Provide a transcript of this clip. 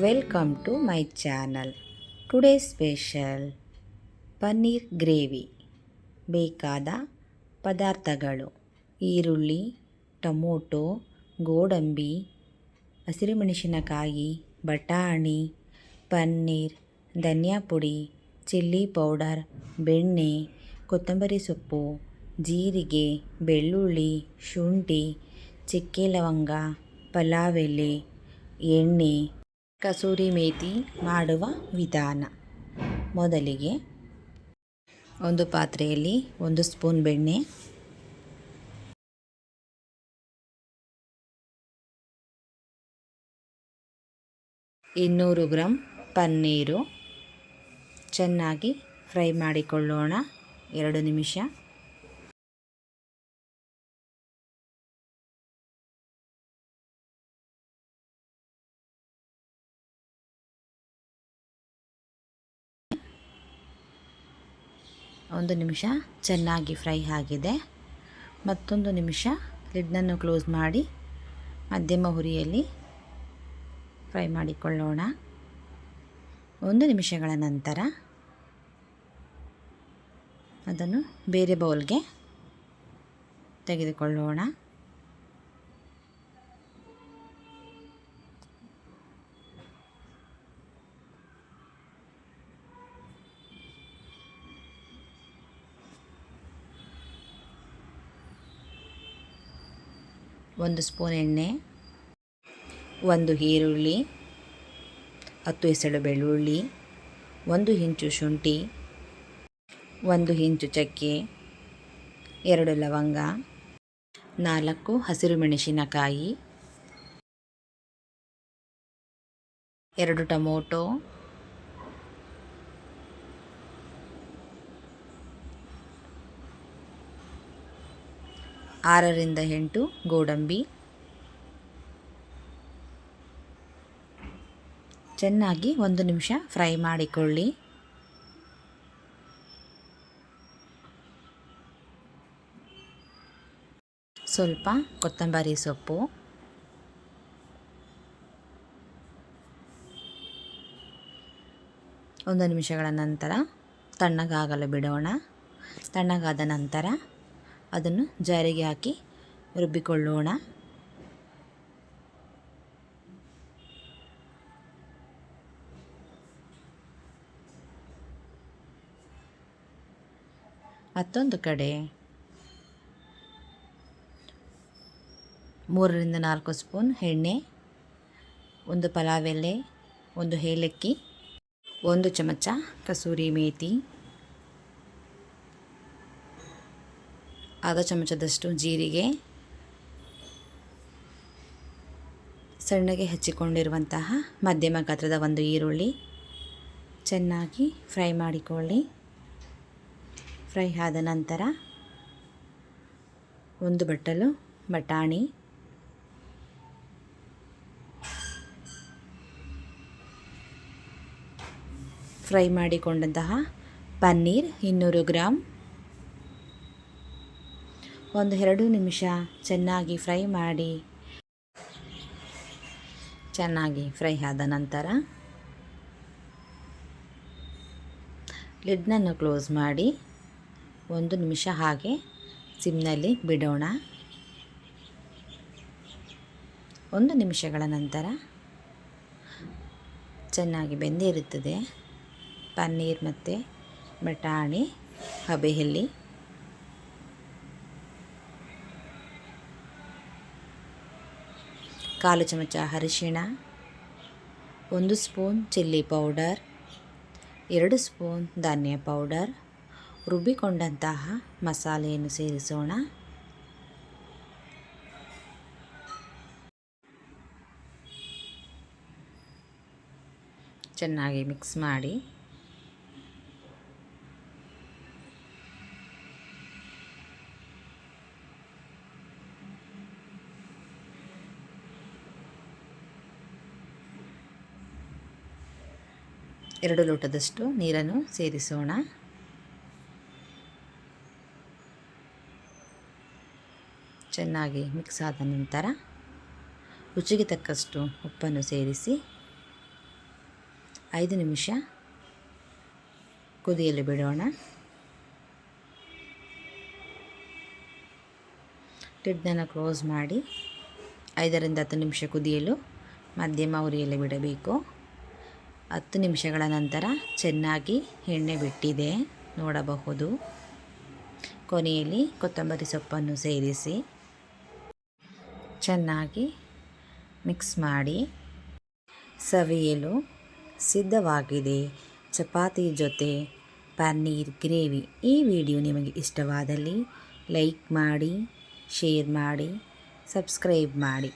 Welcome to my channel today special paneer gravy ಬೇಕಾದ ಪದಾರ್ಥಗಳು. ಈರುಳ್ಳಿ, ಟೊಮೊಟೊ, ಗೋಡಂಬಿ, ಹಸಿರುಮೆಣಸಿನಕಾಯಿ, ಬಟಾಣಿ, ಪನ್ನೀರ್, ಧನಿಯಾ ಪುಡಿ, ಚಿಲ್ಲಿ ಪೌಡರ್, ಬೆಣ್ಣೆ, ಕೊತ್ತಂಬರಿ ಸೊಪ್ಪು, ಜೀರಿಗೆ, ಬೆಳ್ಳುಳ್ಳಿ, ಶುಂಠಿ, ಚಿಕ್ಕೆ ಲವಂಗ, ಪಲಾವ್ ಎಲೆ, ಎಣ್ಣೆ ಕಸೂರಿ ಮೇಥಿ ಮಾಡುವ ವಿಧಾನ. ಮೊದಲಿಗೆ ಒಂದು ಪಾತ್ರೆಯಲ್ಲಿ ಒಂದು ಸ್ಪೂನ್ ಬೆಣ್ಣೆ. ಇನ್ನೂರು ಗ್ರಾಮ್ ಪನ್ನೀರು. ಚೆನ್ನಾಗಿ ಫ್ರೈ ಮಾಡಿಕೊಳ್ಳೋಣ. ಎರಡು ನಿಮಿಷ. ಒಂದು ನಿಮಿಷ ಚೆನ್ನಾಗಿ ಫ್ರೈ ಆಗಿದೆ. ಮತ್ತೊಂದು ನಿಮಿಷ ಲಿಡ್ನನ್ನು ಕ್ಲೋಸ್ ಮಾಡಿ ಮಧ್ಯಮ ಹುರಿಯಲ್ಲಿ ಫ್ರೈ ಮಾಡಿಕೊಳ್ಳೋಣ. ಒಂದು ನಿಮಿಷಗಳ ನಂತರ ಅದನ್ನು ಬೇರೆ ಬೌಲ್ಗೆ ತೆಗೆದುಕೊಳ್ಳೋಣ. ಒಂದು ಸ್ಪೂನ್ ಎಣ್ಣೆ, ಒಂದು ಈರುಳ್ಳಿ, ಹತ್ತು ಎಸಳು ಬೆಳ್ಳುಳ್ಳಿ, ಒಂದು ಇಂಚು ಶುಂಠಿ, ಒಂದು ಇಂಚು ಚಕ್ಕೆ, ಎರಡು ಲವಂಗ, ನಾಲ್ಕು ಹಸಿರು ಮೆಣಸಿನಕಾಯಿ, ಎರಡು ಟೊಮೊಟೊ ಆರರಿಂದ ಎಂಟು, ಗೋಡಂಬಿ. ಚೆನ್ನಾಗಿ ಒಂದು ನಿಮಿಷ ಫ್ರೈ ಮಾಡಿಕೊಳ್ಳಿ. ಸ್ವಲ್ಪ ಕೊತ್ತಂಬರಿ ಸೊಪ್ಪು. ಒಂದು ನಿಮಿಷಗಳ ನಂತರ ತಣ್ಣಗಾಗಲು ಬಿಡೋಣ. ತಣ್ಣಗಾದ ನಂತರ ಅದನ್ನು ಜಾರಿಗೆ ಹಾಕಿ ರುಬ್ಬಿಕೊಳ್ಳೋಣ. ಮತ್ತೊಂದು ಕಡೆ ಮೂರರಿಂದ ನಾಲ್ಕು ಸ್ಪೂನ್ ಎಣ್ಣೆ, ಒಂದು ಪಲಾವ್ ಎಲೆ, ಒಂದು ಏಲಕ್ಕಿ, ಒಂದು ಚಮಚ ಕಸೂರಿ ಮೇಥಿ ಅರ್ಧ ಚಮಚದಷ್ಟು ಜೀರಿಗೆ ಸಣ್ಣಗೆ ಹೆಚ್ಚಿಕೊಂಡಿರುವಂತಹ ಮಧ್ಯಮ ಗಾತ್ರದ ಒಂದು ಈರುಳ್ಳಿ ಚೆನ್ನಾಗಿ ಫ್ರೈ ಮಾಡಿಕೊಳ್ಳಿ. ಫ್ರೈ ಆದ ನಂತರ ಒಂದು ಬಟ್ಟಲು ಬಟಾಣಿ, ಫ್ರೈ ಮಾಡಿಕೊಂಡಂತಹ ಪನ್ನೀರ್ ಇನ್ನೂರು ಗ್ರಾಮ್ ಒಂದು ಎರಡು ನಿಮಿಷ ಚೆನ್ನಾಗಿ ಫ್ರೈ ಮಾಡಿ. ಚೆನ್ನಾಗಿ ಫ್ರೈ ಆದ ನಂತರ ಲಿಡ್ನನ್ನು ಕ್ಲೋಸ್ ಮಾಡಿ ಒಂದು ನಿಮಿಷ ಹಾಗೆ ಸಿಮ್ನಲ್ಲಿ ಬಿಡೋಣ. ಒಂದು ನಿಮಿಷಗಳ ನಂತರ ಚೆನ್ನಾಗಿ ಬೆಂದಿರುತ್ತದೆ. ಪನ್ನೀರ್ ಮತ್ತು ಬಟಾಣಿ ಹಬೆಯಲ್ಲಿ ಕಾಲು ಚಮಚ ಅರಿಶಿಣ, ಒಂದು ಸ್ಪೂನ್ ಚಿಲ್ಲಿ ಪೌಡರ್, ಎರಡು ಸ್ಪೂನ್ ಧಾನ್ಯ ಪೌಡರ್, ರುಬ್ಬಿಕೊಂಡಂತಹ ಮಸಾಲೆಯನ್ನು ಸೇರಿಸೋಣ. ಚೆನ್ನಾಗಿ ಮಿಕ್ಸ್ ಮಾಡಿ ಎರಡು ಲೋಟದಷ್ಟು ನೀರನ್ನು ಸೇರಿಸೋಣ ಚೆನ್ನಾಗಿ ಮಿಕ್ಸ್ ಆದ ನಂತರ ರುಚಿಗೆ ತಕ್ಕಷ್ಟು ಉಪ್ಪನ್ನು ಸೇರಿಸಿ ಐದು ನಿಮಿಷ ಕುದಿಯಲು ಬಿಡೋಣ. ಲಿಡ್ನನ್ನು ಕ್ಲೋಸ್ ಮಾಡಿ ಐದರಿಂದ ಹತ್ತು ನಿಮಿಷ ಕುದಿಯಲು ಮಧ್ಯಮ ಉರಿಯಲ್ಲಿ ಬಿಡಬೇಕು. ಹತ್ತು ನಿಮಿಷಗಳ ನಂತರ ಚೆನ್ನಾಗಿ ಎಣ್ಣೆ ಬಿಟ್ಟಿದೆ. ನೋಡಬಹುದು. ಕೊನೆಯಲ್ಲಿ ಕೊತ್ತಂಬರಿ ಸೊಪ್ಪನ್ನು ಸೇರಿಸಿ ಚೆನ್ನಾಗಿ ಮಿಕ್ಸ್ ಮಾಡಿ ಸವಿಯಲು ಸಿದ್ಧವಾಗಿದೆ. ಚಪಾತಿ ಜೊತೆ ಪನ್ನೀರ್ ಗ್ರೇವಿ. ಈ ವಿಡಿಯೋ ನಿಮಗೆ ಇಷ್ಟವಾದಲ್ಲಿ ಲೈಕ್ ಮಾಡಿ, ಶೇರ್ ಮಾಡಿ, ಸಬ್ಸ್ಕ್ರೈಬ್ ಮಾಡಿ.